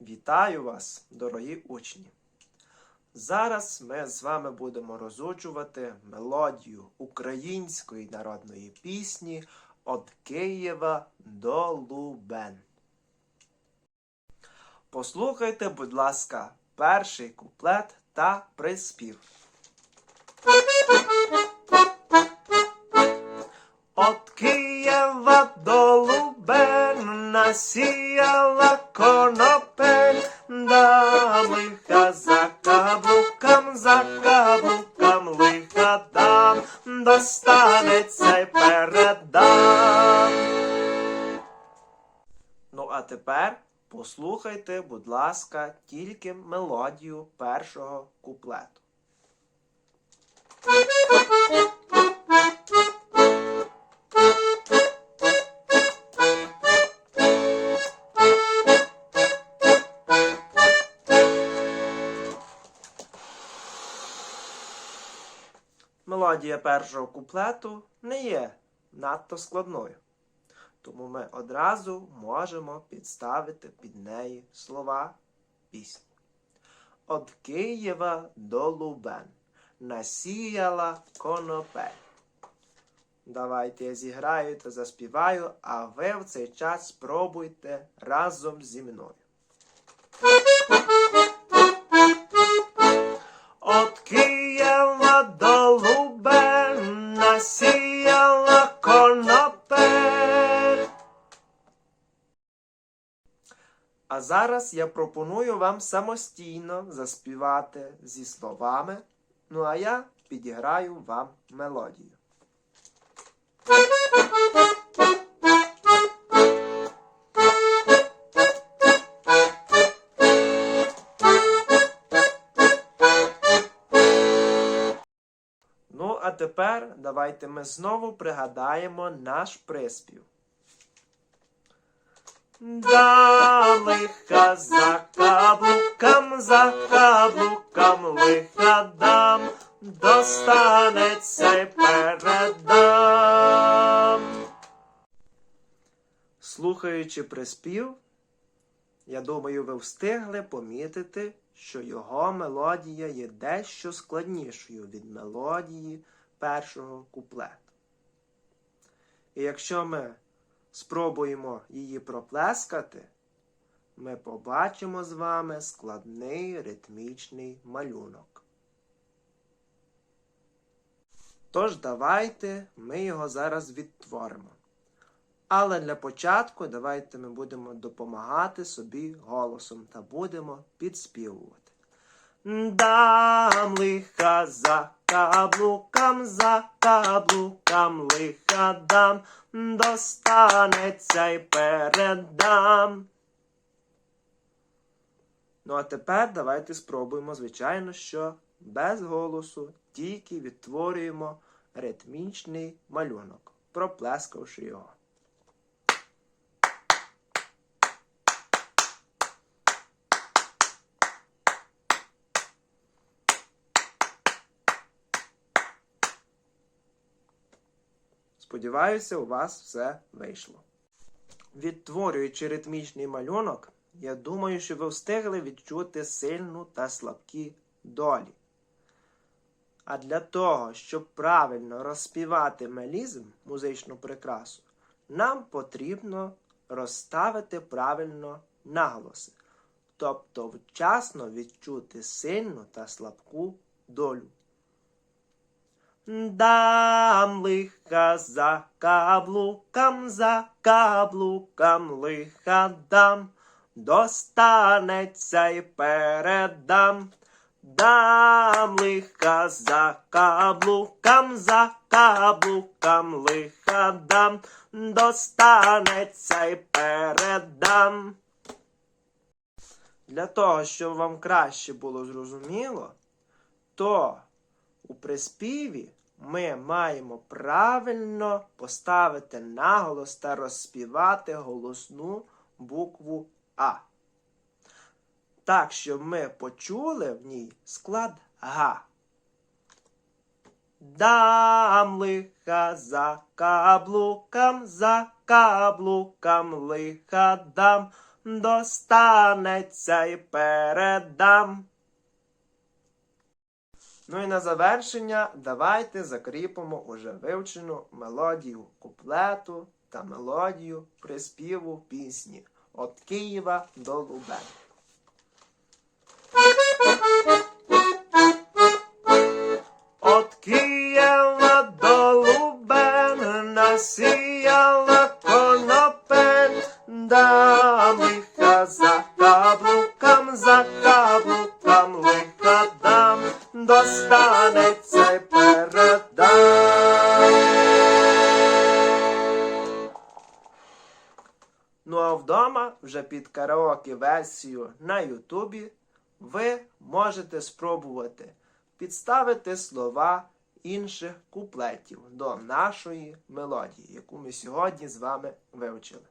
Вітаю вас, дорогі учні! Зараз ми з вами будемо розучувати мелодію української народної пісні «От Києва до Лубен. Послухайте, будь ласка, перший куплет та приспів. От Києва до Лубен насіяла тепер послухайте, будь ласка, тільки мелодію першого куплету. Мелодія першого куплету не є надто складною, тому ми одразу можемо підставити під неї слова пісні. От Києва до Лубен насіяла конопель. Давайте я зіграю та заспіваю, а ви в цей час спробуйте разом зі мною. От Києва до А зараз я пропоную вам самостійно заспівати зі словами, ну а я підіграю вам мелодію. Ну, а тепер давайте ми знову пригадаємо наш приспів. Да, лиха за каблукам, за каблукам лиха дам, достанеться передам. Слухаючи приспів, я думаю, ви встигли помітити, що його мелодія є дещо складнішою від мелодії першого куплету. І якщо ми спробуємо її проплескати, ми побачимо з вами складний ритмічний малюнок. Тож давайте ми його зараз відтворимо. Але для початку давайте ми будемо допомагати собі голосом та будемо підспівувати. Дам лиха за каблукам, за каблукам лиха дам, достанеться й передам. Ну а тепер давайте спробуємо, звичайно, що без голосу, тільки відтворюємо ритмічний малюнок, проплескавши його. Сподіваюся, у вас все вийшло. Відтворюючи ритмічний малюнок, я думаю, що ви встигли відчути сильну та слабкі долі. А для того, щоб правильно розспівати мелізм, музичну прикрасу, нам потрібно розставити правильно наголоси, тобто вчасно відчути сильну та слабку долю. Дам лиха за каблукам, за каблукам лиха дам, достанеться й передам. Дам лиха за каблукам, за каблукам лиха дам, достанеться й передам. Для того, щоб вам краще було зрозуміло, то у приспіві ми маємо правильно поставити наголос та розспівати голосну букву А. Так, щоб ми почули в ній склад Га. Дам лиха за каблукам, за каблукам лиха дам, достанеться й передам. Ну і на завершення давайте закріпимо уже вивчену мелодію куплету та мелодію приспіву пісні От Києва до Лубен. От Києва до Лубен насіяла конопель, вдома, вже під караоке версію на Ютубі, ви можете спробувати підставити слова інших куплетів до нашої мелодії, яку ми сьогодні з вами вивчили.